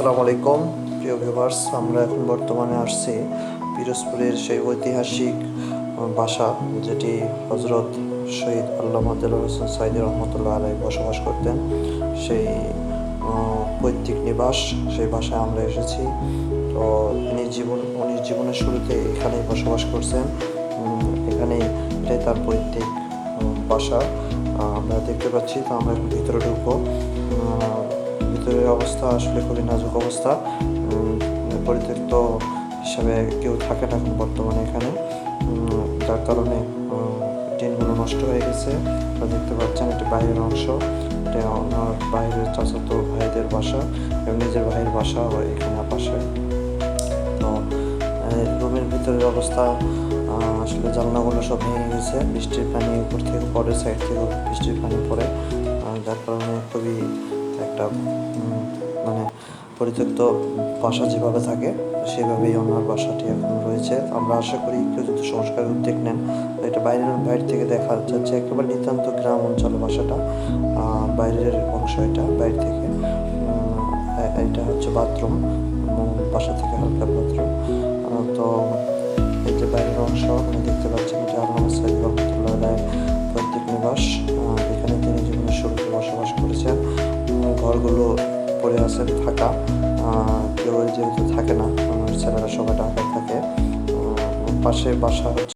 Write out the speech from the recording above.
আসসালামু আলাইকুম প্রিয় ভিউয়ার্স আমরা এখন বর্তমানে আসছি পিরোজপুরের সেই ঐতিহাসিক বাসা যেটি হজরত শহীদ আল্লাহ মদুল হোসেন সাইদ রহমতুল্লাহ আলাই বসবাস করতেন। সেই পৈতৃক নিবাস সেই বাসায় আমরা এসেছি। তো তিনি জীবন উনি জীবনের শুরুতে এখানেই বসবাস করছেন। উম, এখানেই এটাই তার পৈতৃক বাসা। আমরা দেখতে পাচ্ছি তো আমরা এখন ভিতরে ঢুকবো। অবস্থা আসলে খুবই নাজুক অবস্থা। পরিত্যক্ত হিসাবে কেউ থাকে না এখন বর্তমানে এখানে। যার কারণে টিনগুলো নষ্ট হয়ে গেছে। দেখতে পাচ্ছেন এটা বাইরের অংশ। এটা ওনার বাইরের চাচাতো ভাইদের বাসা এবং নিজের ভাইয়ের বাসা এখানে পাশে। তো রুমের ভিতরের অবস্থা আসলে জানলাগুলো সব ভেঙে গেছে। বৃষ্টির পানি উপর থেকে পরে সাইড থেকে বৃষ্টির পানি আহ, যার কারণে খুবই একটা মানে পরিত্যক্ত বাসা যেভাবে থাকে, সেভাবেই ওনার বাসাটি এখন রয়েছে। আমরা আশা করি কেউ যদি সংস্কার উদ্যোগ নেন, এটা বাইরের, বাইরে থেকে দেখা যাচ্ছে একেবারে নিতান্ত গ্রাম অঞ্চলে বাসাটা বাইরের অংশ এটা, বাইরে থেকে এটা হচ্ছে বাথরুম বাসা থেকে হালকা বাথরুম। তো এই যে বাইরের অংশ, আপনি দেখতে পাচ্ছেন ঘরগুলো পড়ে আছে ফাঁকা। কেউ যেহেতু থাকে না ছেলেরা সবাই ঢাকায় থাকে। পাশে বাসা হচ্ছে